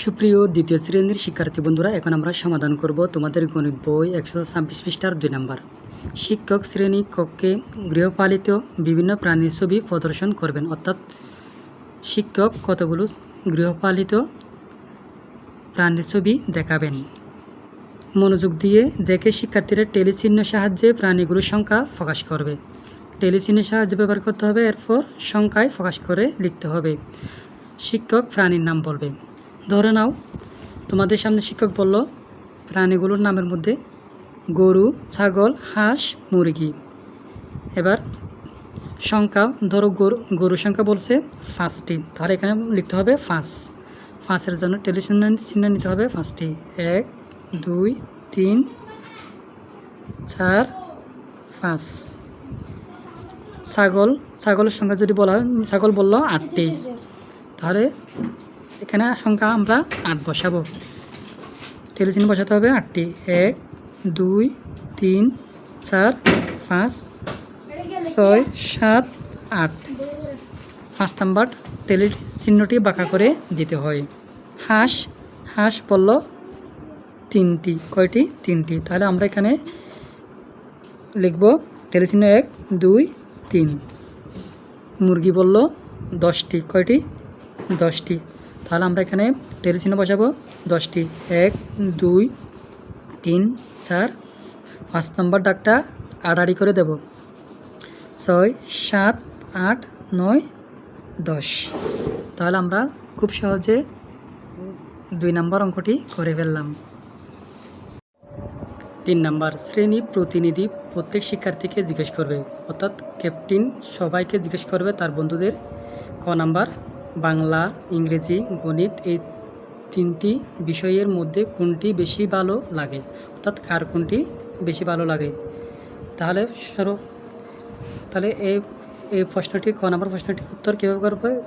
সুপ্রিয় দ্বিতীয় শ্রেণির শিক্ষার্থী বন্ধুরা, এখন আমরা সমাধান করব তোমাদের গণিত বই একশো ছাব্বিশ পৃষ্ঠার দুই নাম্বার। শিক্ষক শ্রেণি কক্ষে গৃহপালিত বিভিন্ন প্রাণীর ছবি প্রদর্শন করবেন। অর্থাৎ শিক্ষক কতগুলো গৃহপালিত প্রাণীর ছবি দেখাবেন? মনোযোগ দিয়ে দেখে শিক্ষার্থীরা টেলিচিহ্ন সাহায্যে প্রাণীগুলোর সংখ্যা প্রকাশ করবে। টেলিচিহ্নের সাহায্যে ব্যবহার করতে হবে, এরপর সংখ্যায় প্রকাশ করে লিখতে হবে। শিক্ষক প্রাণীর নাম বলবে। ধরে নাও, তোমাদের সামনে শিক্ষক বলল, প্রাণীগুলোর নামের মধ্যে গরু, ছাগল, হাঁস, মুরগি। এবার সংখ্যা, ধরো গরু, গরুর সংখ্যা বলছে পাঁচটি। তাহলে এখানে লিখতে হবে পাঁচ। পাঁচের জন্য টেলিচিহ্ন চিহ্ন নিতে হবে পাঁচটি। এক, দুই, তিন, চার, পাঁচ। ছাগল, ছাগলের সংখ্যা যদি বলা হয়, ছাগল বলল আটটি। তাহলে এখানে সংখ্যা আমরা আট বসাবো। টেলিচিহ্ন বসাতে হবে আটটি। এক, দুই, তিন, চার, পাঁচ, ছয়, সাত, আট। পাঁচ নাম্বার টেলি চিহ্নটি বাঁকা করে দিতে হয়। হাঁস হাঁস বলল তিনটি। কয়টি? তিনটি। তাহলে আমরা এখানে লিখব টেলিচিহ্ন এক, দুই, তিন। মুরগি বলল দশটি। কয়টি? দশটি। তাহলে আমরা এখানে টেলিচিহ্ন বসাবো। দশটি, এক, দুই, তিন, চার, পাঁচ নম্বর ডাকটা আড়াআড়ি করে দেব। ছয়, সাত, আট, নয়, দশ। তাহলে আমরা খুব সহজে দুই নম্বর অঙ্কটি করে ফেললাম। তিন নাম্বার, শ্রেণি প্রতিনিধি প্রত্যেক শিক্ষার্থীকে জিজ্ঞেস করবে। অর্থাৎ ক্যাপ্টেন সবাইকে জিজ্ঞেস করবে তার বন্ধুদের ক নাম্বার বাংলা, ইংরেজি, গণিত এই তিনটি বিষয়ের মধ্যে কোনটি বেশি ভালো লাগে? অর্থাৎ কার কোনটি বেশি ভালো লাগে? তাহলে সরো, তাহলে এই এই প্রশ্নটি, ক নাম্বার প্রশ্নটির উত্তর কীভাবে করবে?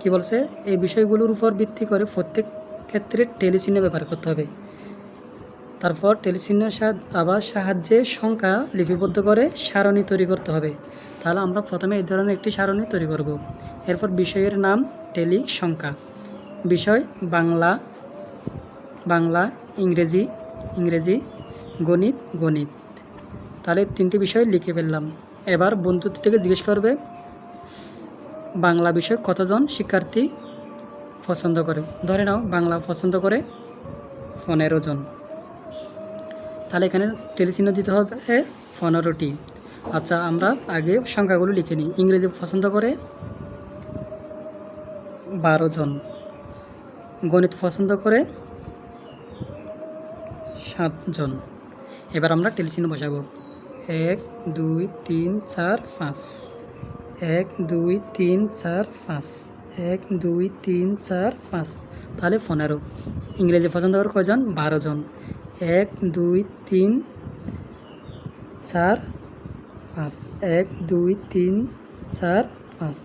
কী বলছে? এই বিষয়গুলোর উপর ভিত্তি করে প্রত্যেক ক্ষেত্রে টেলিচিহ্ন ব্যবহার করতে হবে। তারপর টেলিচিহ্নের আবার সাহায্যে সংখ্যা লিপিবদ্ধ করে সারণী তৈরি করতে হবে। তাহলে আমরা প্রথমে এই ধরনের একটি সারণী তৈরি করব। এরপর বিষয়ের নাম টেলি সংখ্যা বিষয় বাংলা বাংলা, ইংরেজি ইংরেজি, গণিত গণিত। তাহলে তিনটি বিষয় লিখে ফেললাম। এবার বন্ধুত্ব থেকে জিজ্ঞেস করবে, বাংলা বিষয় কতজন শিক্ষার্থী পছন্দ করে? ধরে নাও, বাংলা পছন্দ করে পনেরো জন। তাহলে এখানে টেলিচিহ্ন দিতে হবে পনেরোটি। আচ্ছা আমরা আগে সংখ্যাগুলো লিখে নিই। ইংরেজি পছন্দ করে বারো জন। গণিত পছন্দ করে সাতজন এবার আমরা টেলিচিহ্ন বসাবো। এক, দুই, তিন, চার, পাঁচ। এক, দুই, তিন, চার, পাঁচ। এক, দুই, তিন, চার, পাঁচ। তাহলে পনেরো। ইংরেজি পছন্দ করে কয়জন? বারো জন। এক, দুই, তিন, চার পাঁচ, এক, দুই, তিন, চার, পাঁচ।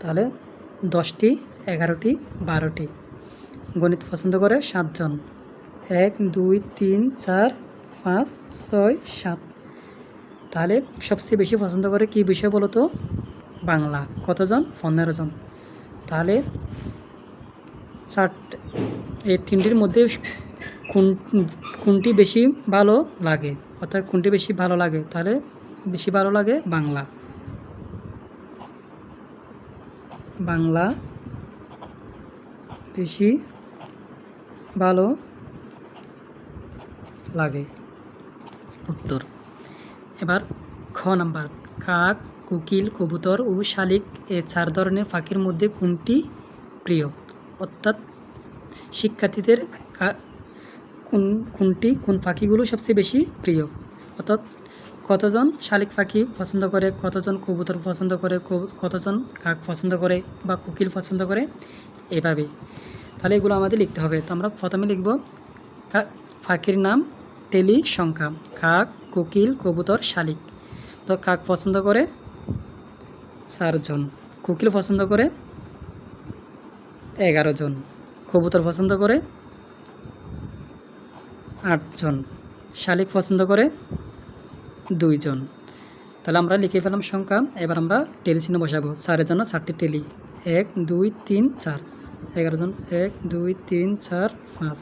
তাহলে দশটি, এগারোটি, বারোটি। গণিত পছন্দ করে সাতজন। এক, দুই, তিন, চার, পাঁচ, ছয়, সাত। তাহলে সবচেয়ে বেশি পছন্দ করে কি বিষয় বলো তো? বাংলা। কতজন? পনেরো জন। তাহলে চার এই তিনটির মধ্যে কোন কোনটি বেশি ভালো লাগে, অর্থাৎ কোনটি বেশি ভালো লাগে, তাহলে বেশি ভালো লাগে বাংলা। বাংলা বেশি ভালো লাগে। উত্তর। এবার খ নাম্বার। কাক কোকিল, কবুতর ও শালিক এ চার ধরনের পাখির মধ্যে কোনটি প্রিয়? অর্থাৎ শিক্ষার্থীদের কোন কোনটি, কোন পাখিগুলো সবচেয়ে বেশি প্রিয়? অর্থাৎ কতজন শালিক পাখি পছন্দ করে, কতজন কবুতর পছন্দ করে কতজন কাক পছন্দ করে বা কোকিল পছন্দ করে? এভাবে তাহলে এগুলো আমাদের লিখতে হবে। তো আমরা প্রথমে লিখব পাখির নাম টেলি সংখ্যা কাক, কোকিল, কবুতর, শালিক। তো কাক পছন্দ করে? চারজন। কোকিল পছন্দ করে? এগারো জন। কবুতর পছন্দ করে? আটজন। শালিক পছন্দ করে দুইজন। তাহলে আমরা লিখে ফেলাম সংখ্যা। এবার আমরা টেলি চিহ্ন বসাবো। চারের জন্য চারটি টেলি। এক, দুই, তিন, চার। এগারো জন। এক, দুই, তিন, চার, পাঁচ।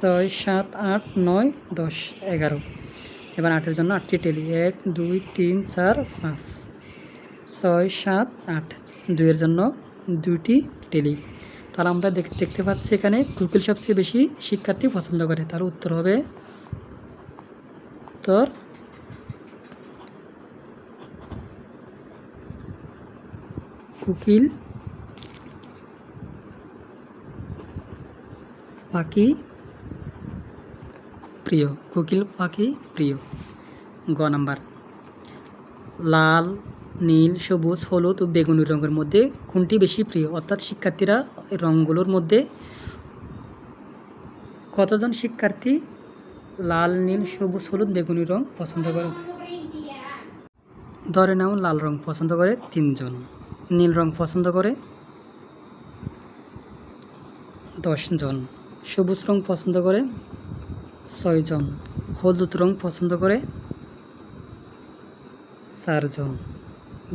ছয়, সাত, আট, নয়, দশ, এগারো। এবার আটের জন্য আটটি টেলি। এক, দুই, তিন, চার, পাঁচ। ছয়, সাত, আট। দুইয়ের জন্য দুইটি টেলি। তাহলে আমরা দেখতে পাচ্ছি এখানে গুগল সবচেয়ে বেশি শিক্ষার্থী পছন্দ করে। তার উত্তর হবে উত্তর কুকিল পাখি প্রিয়, কোকিল পাখি প্রিয়। গ নাম্বার, লাল নীল, সবুজ, হলুদ ও বেগুনি রঙের মধ্যে কোনটি বেশি প্রিয়? অর্থাৎ শিক্ষার্থীরা রঙগুলোর মধ্যে কতজন শিক্ষার্থী লাল, নীল, সবুজ, হলুদ, বেগুনি রং পছন্দ করে? ধরে নাও, লাল রং পছন্দ করে তিনজন, নীল রং পছন্দ করে দশজন, সবুজ রং পছন্দ করে ছয়জন, হলুদ রং পছন্দ করে চারজন।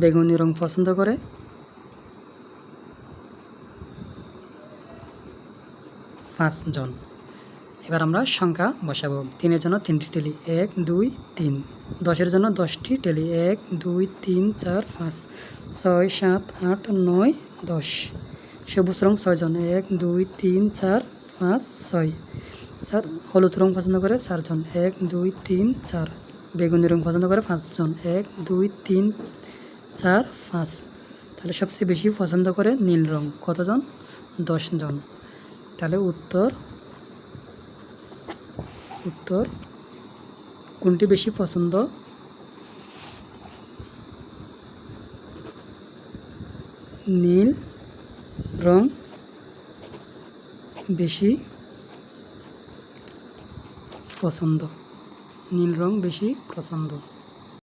বেগুনি রং পছন্দ করে। পাঁচজন এবার আমরা সংখ্যা বসাবো। তিনের জন্য তিনটি টেলি এক, দুই, তিন। দশের জন্য দশটি টেলি এক, দুই, তিন, চার, পাঁচ, ছয়, সাত, আট, নয়, দশ। সবুজ রং ছয়জন এক, দুই, তিন, চার, পাঁচ, ছয়। চার, হলুদ রং পছন্দ করে চারজন এক, দুই, তিন, চার। বেগুনি রং পছন্দ করে পাঁচজন এক, দুই, তিন চার পাঁচ তাহলে সবচেয়ে বেশি পছন্দ করে নীল রং। কতজন? দশজন। তাহলে উত্তর উত্তর, কোনটি বেশি পছন্দ? নীল রং বেশি পছন্দ। নীল রং বেশি পছন্দ।